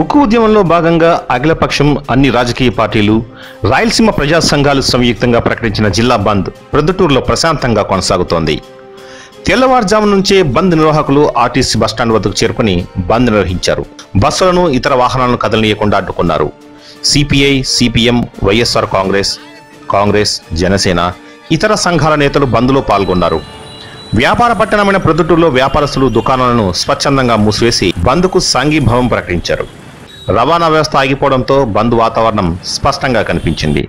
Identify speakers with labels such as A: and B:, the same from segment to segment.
A: ఉక్కు ఉద్యమంలో భాగంగా అఖిలపక్షం అన్ని రాజకీయ పార్టీలు రాయలసీమ ప్రజా సంఘాలు సంయుక్తంగా ప్రకటించిన జిల్లా బంద్ ప్రొద్దుటూరులో ప్రశాంతంగా కొనసాగుతోంది. తెల్లవారుజాము నుంచే బంద్ నిర్వాహకులు ఆర్టీసీ బస్టాండ్ వద్దకు చేరుకుని బంద్ నిర్వహించారు. బస్సులను ఇతర వాహనాలను కదలనీయకుండా అడ్డుకున్నారు. CPI CPM YSR Congress Congress Janasena ఇతర సంఘాల నేతలు బంద్లో పాల్గొన్నారు. వ్యాపార పట్టణమైన ప్రొద్దుటూరులో వ్యాపారస్తులు దుకాణాలను స్వచ్ఛందంగా మూసివేసి బంద్కు సంఘీభావం ప్రకటించారు. రవాణా వ్యవస్థ ఆగిపోవడంతో బంద్ వాతావరణం స్పష్టంగా కనిపించింది.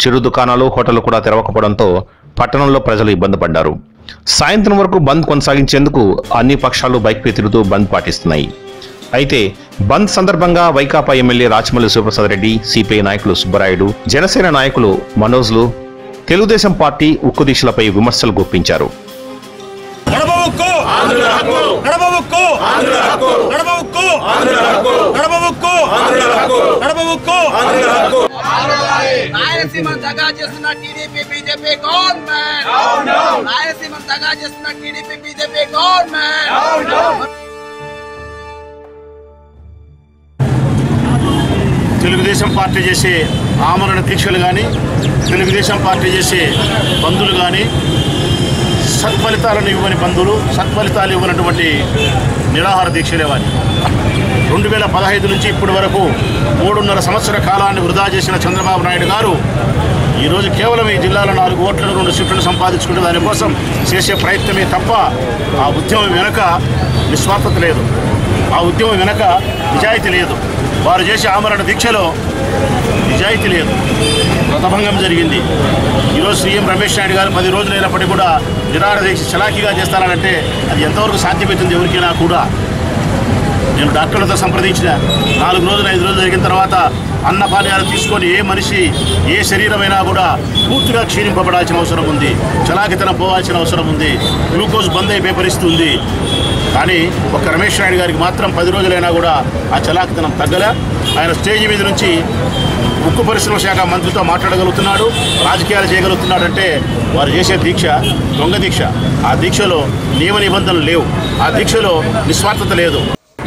A: చిరు దుకాణాలు హోటళ్ళు కూడా తెరవకపోవడంతో పట్టణంలో ప్రజలు ఇబ్బంది పడ్డారు. సాయంత్రం వరకు బంద్ కొనసాగించేందుకు అన్ని పక్షాలు బైక్పై తిరుగుతూ బంద్ పాటిస్తున్నాయి. అయితే బంద్ సందర్భంగా వైకాపా ఎమ్మెల్యే రాచమల్లి శివప్రసాద్ రెడ్డి సిపిఐ నాయకులు సుబ్బరాయుడు జనసేన నాయకులు మనోజ్లు తెలుగుదేశం పార్టీ ఉక్కు దీక్షలపై విమర్శలు గుప్పించారు.
B: కడప ఉక్కు కడప ఉక్కు. కడప ఉక్కు
C: రాయలసీమ దగా చేస్తున్న టీడీపీ బీజేపీ గవర్నమెంట్. రాయలసీమ దగా చేస్తున్న TDP BJP government.
B: Telugu Desam party చేసే ఆమరణ దీక్షలు కానీ తెలుగుదేశం పార్టీ చేసే బంధులు కానీ సత్ఫలితాలను ఇవ్వని బంధువులు సత్ఫలితాలు ఇవ్వనటువంటి నిరాహార దీక్షలే వారి రెండు వేల పదహైదు నుంచి ఇప్పటి వరకు మూడున్నర సంవత్సర కాలాన్ని వృధా చేసిన చంద్రబాబు నాయుడు గారు ఈరోజు కేవలం ఈ జిల్లాలో నాలుగు ఓట్లను రెండు సీట్లను సంపాదించుకుంటే దానికోసం చేసే ప్రయత్నమే తప్ప ఆ ఉద్యమం వెనుక నిస్వార్థత లేదు. ఆ ఉద్యమం వెనుక నిజాయితీ లేదు. వారు చేసే ఆమరణ దీక్షలో నిజాయితీ లేదు. వ్రతభంగం జరిగింది. ఈరోజు సీఎం రమేష్ నాయుడు గారు పది రోజులు అయినప్పటికీ కూడా నిరాహార దీక్ష చలాకీగా చేస్తారంటే అది ఎంతవరకు సాధ్యమవుతుంది ఎవరికైనా కూడా? నేను డాక్టర్లతో సంప్రదించిన నాలుగు రోజులు ఐదు రోజులు జరిగిన తర్వాత అన్నపానీయాలు తీసుకొని ఏ మనిషి ఏ శరీరమైనా కూడా పూర్తిగా క్షీణింపబడాల్సిన అవసరం ఉంది. చలాకితనం పోవాల్సిన అవసరం ఉంది. గ్లూకోజ్ బంద్ అయిపోయి పరిస్థితి కానీ ఒక రమేష్ నాయుడు గారికి మాత్రం పది రోజులైనా కూడా ఆ చలాకితనం తగ్గలే. ఆయన స్టేజ్ మీద నుంచి ఉక్కు పరిశ్రమ శాఖ మంత్రితో మాట్లాడగలుగుతున్నాడు. రాజకీయాలు చేయగలుగుతున్నాడంటే వారు చేసే దీక్ష దొంగ దీక్ష. ఆ దీక్షలో నియమ నిబంధనలు లేవు. ఆ దీక్షలో నిస్వార్థత లేదు.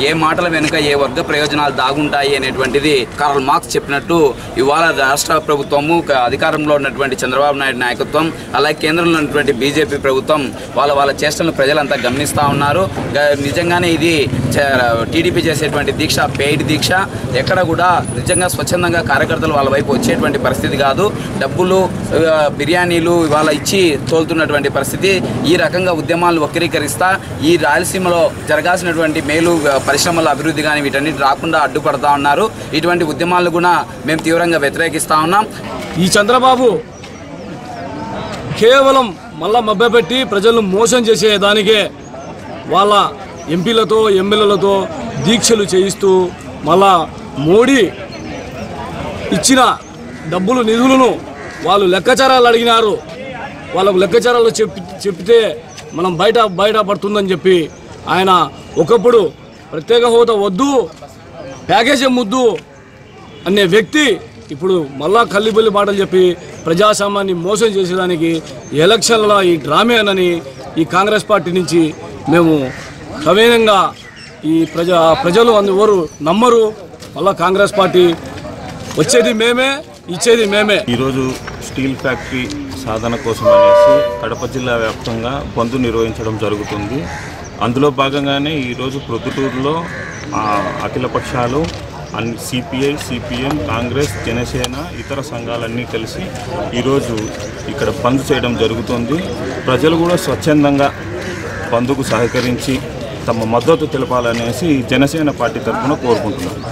D: ఏ మాటల వెనుక ఏ వర్గ ప్రయోజనాలు దాగుంటాయి అనేటువంటిది కార్ల్ మార్క్స్ చెప్పినట్టు ఇవాళ రాష్ట్ర ప్రభుత్వము అధికారంలో ఉన్నటువంటి చంద్రబాబు నాయుడు నాయకత్వం అలాగే కేంద్రంలో ఉన్నటువంటి బీజేపీ ప్రభుత్వం వాళ్ళ వాళ్ళ చేష్టలను ప్రజలంతా గమనిస్తూ ఉన్నారు. నిజంగానే ఇది టీడీపీ చేసేటువంటి దీక్ష పెయిడ్ దీక్ష ఎక్కడ కూడా నిజంగా స్వచ్ఛందంగా కార్యకర్తలు వాళ్ళ వైపు వచ్చేటువంటి పరిస్థితి కాదు. డబ్బులు బిర్యానీలు ఇవాళ ఇచ్చి తోలుతున్నటువంటి పరిస్థితి. ఈ రకంగా ఉద్యమాలు వక్రీకరిస్తా ఈ రాయలసీమలో జరగాల్సినటువంటి మేలు పరిశ్రమల అభివృద్ధి కానీ వీటన్నిటి రాకుండా అడ్డుపడతా ఉన్నారు. ఇటువంటి ఉద్యమాలను కూడా మేము తీవ్రంగా వ్యతిరేకిస్తా ఉన్నాం.
E: ఈ చంద్రబాబు కేవలం మళ్ళా మభ్యపెట్టి ప్రజలను మోసం చేసేదానికే వాళ్ళ ఎంపీలతో ఎమ్మెల్యేలతో దీక్షలు చేయిస్తూ మళ్ళా మోడీ ఇచ్చిన డబ్బులు నిధులను వాళ్ళు లెక్కచారాలు అడిగినారు. వాళ్ళకు లెక్కచారాలు చెప్పి చెప్తే మనం బయట బయట పడుతుందని చెప్పి ఆయన ఒకప్పుడు ప్రత్యేక హోదా వద్దు ప్యాకేజీ ముద్దు అనే వ్యక్తి ఇప్పుడు మళ్ళా కల్లిబొల్లి మాటలు చెప్పి ప్రజాస్వామ్యాన్ని మోసం చేసేదానికి ఎలక్షన్ల ఈ డ్రామేనని ఈ కాంగ్రెస్ పార్టీ నుంచి మేము సవినయంగా ఈ ప్రజా ప్రజలు అందరు నమ్మరు. మళ్ళా కాంగ్రెస్ పార్టీ వచ్చేది మేమే ఇచ్చేది మేమే.
F: ఈరోజు స్టీల్ ఫ్యాక్టరీ సాధన కోసం అనేసి కడప జిల్లా వ్యాప్తంగా బంద్ నిర్వహించడం జరుగుతుంది. అందులో భాగంగానే ఈరోజు ప్రొద్దుటూరులో అఖిలపక్షాలు అన్ని సిపిఐ సిపిఎం కాంగ్రెస్ జనసేన ఇతర సంఘాలన్నీ కలిసి ఈరోజు ఇక్కడ బంద్ చేయడం జరుగుతుంది. ప్రజలు కూడా స్వచ్ఛందంగా బంద్కు సహకరించి తమ మద్దతు తెలపాలనేసి జనసేన పార్టీ తరఫున కోరుకుంటున్నాను